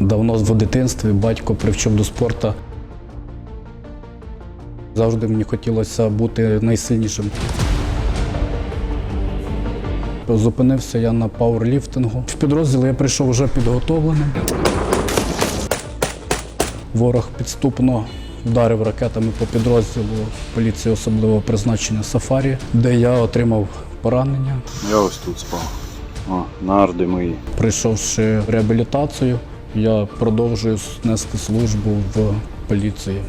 Давно в дитинстві батько привчив до спорту. Завжди мені хотілося бути найсильнішим. Зупинився я на пауерліфтингу. В підрозділ я прийшов вже підготовленим. Ворог підступно вдарив ракетами по підрозділу поліції особливого призначення Сафарі, де я отримав поранення. Я ось тут спав. О, нарди мої. Прийшовши реабілітацію, я продовжую нести службу в поліції.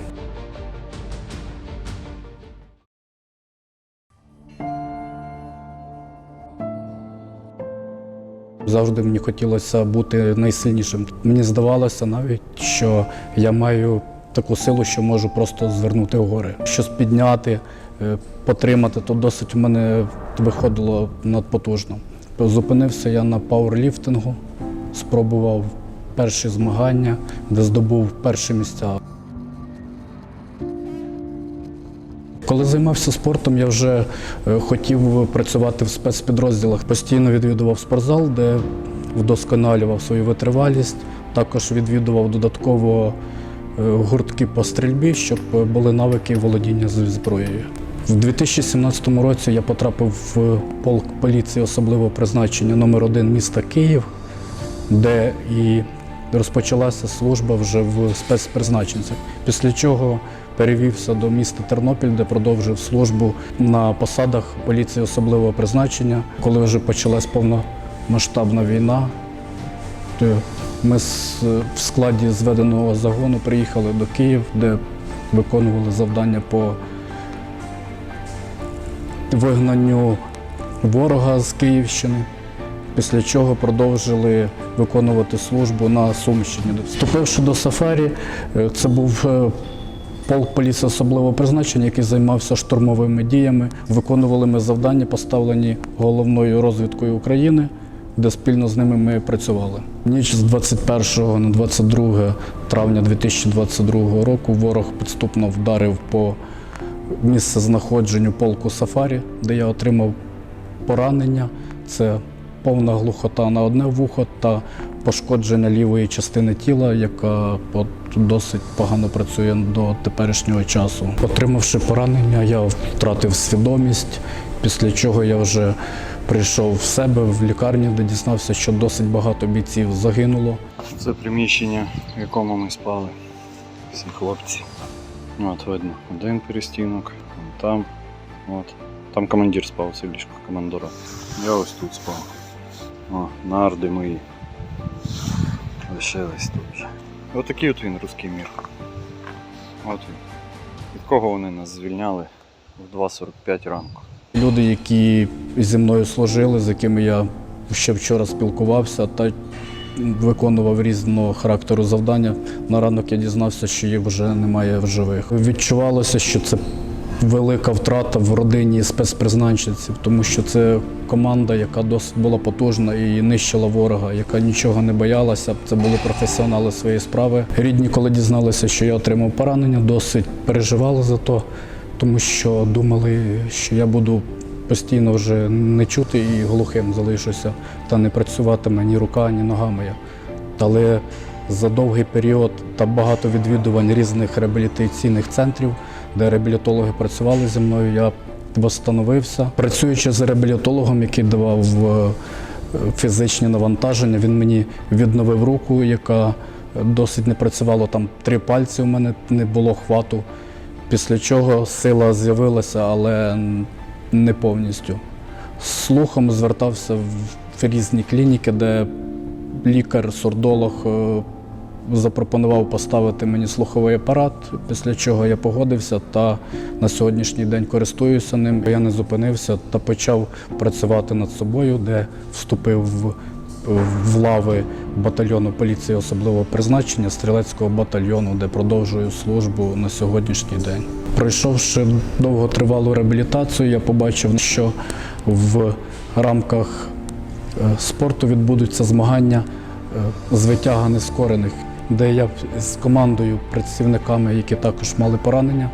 Завжди мені хотілося бути найсильнішим. Мені здавалося навіть, що я маю таку силу, що можу просто звернути гори. Щось підняти, е, потримати, то досить в мене виходило надпотужно. Зупинився я на пауерліфтингу, спробував перші змагання, де здобув перші місця. Коли займався спортом, я вже е, хотів працювати в спецпідрозділах. Постійно відвідував спортзал, де вдосконалював свою витривалість. Також відвідував додатково е, гуртки по стрільбі, щоб були навики володіння з зброєю. В 2017 році я потрапив в полк поліції особливого призначення номер 1 міста Київ, де і розпочалася служба вже в спецпризначенцях. Після чого перевівся до міста Тернопіль, де продовжив службу на посадах поліції особливого призначення. Коли вже почалась повномасштабна війна, то ми в складі зведеного загону приїхали до Київ, де виконували завдання по вигнанню ворога з Київщини. Після чого продовжили виконувати службу на Сумщині. Вступивши до Сафарі, е, це був е, полк поліції особливого призначення, який займався штурмовими діями. Виконували ми завдання, поставлені головною розвідкою України, де спільно з ними ми працювали. Ніч з 21 на 22 травня 2022 року ворог підступно вдарив по місце знаходженню полку Сафарі, де я отримав поранення. Це повна глухота на одне вухо та пошкодження лівої частини тіла, яка досить погано працює до теперішнього часу. Отримавши поранення, я втратив свідомість, після чого я вже прийшов в себе в лікарні, де дізнався, що досить багато бійців загинуло. Це приміщення, в якому ми спали. Всі хлопці. От видно, один перестінок, там. От. Там командир спав, це ліжко командора. Я ось тут спав. О, нарди мої. Лишились тут вже. Отакий от він, руський мір. От він. Від кого вони нас звільняли в 2.45 ранку. Люди, які зі мною служили, з якими я ще вчора спілкувався та виконував різного характеру завдання. На ранок я дізнався, що їх вже немає в живих. Відчувалося, що це велика втрата в родині спецпризначенців, тому що це команда, яка досить була потужна і нищила ворога, яка нічого не боялася. Це були професіонали своєї справи. Рідні, коли дізналися, що я отримав поранення, досить переживали за то, тому що думали, що я буду постійно вже не чути і глухим залишуся, та не працюватиме ні рука, ні нога моя. Але за довгий період та багато відвідувань різних реабілітаційних центрів, де реабілітологи працювали зі мною, я восстановився. Працюючи з реабілітологом, який давав е, фізичні навантаження, він мені відновив руку, яка досить не працювала. Там три пальці у мене не було хвату. Після чого сила з'явилася, але не повністю. Слухом звертався в різні клініки, де лікар-сурдолог е, запропонував поставити мені слуховий апарат, після чого я погодився та на сьогоднішній день користуюся ним. Я не зупинився та почав працювати над собою, де вступив в, в лави батальйону поліції особливого призначення стрілецького батальйону, де продовжую службу на сьогоднішній день. Пройшовши довготривалу реабілітацію, я побачив, що в рамках е, спорту відбудуться змагання е, з витяга нескорених, де я з командою, працівниками, які також мали поранення,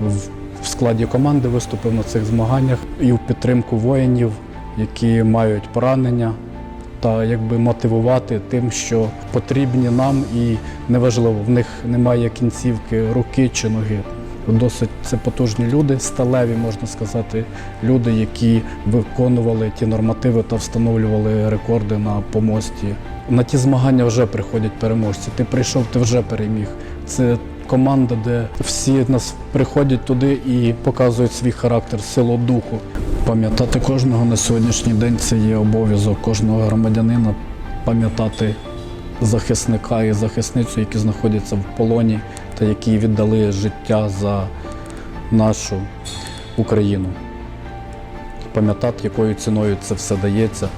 в- складі команди виступив на цих змаганнях і в підтримку воїнів, які мають поранення та якби мотивувати тим, що потрібні нам, і неважливо, в них немає кінцівки руки чи ноги. Досить це потужні люди, сталеві, можна сказати, люди, які виконували ті нормативи та встановлювали рекорди на помості. На ті змагання вже приходять переможці. Ти прийшов, ти вже переміг. Це команда, де всі нас приходять туди і показують свій характер, силу духу. Пам'ятати кожного на сьогоднішній день це є обов'язок кожного громадянина пам'ятати захисника і захисницю, які знаходяться в полоні та які віддали життя за нашу Україну. Пам'ятати, якою ціною це все дається,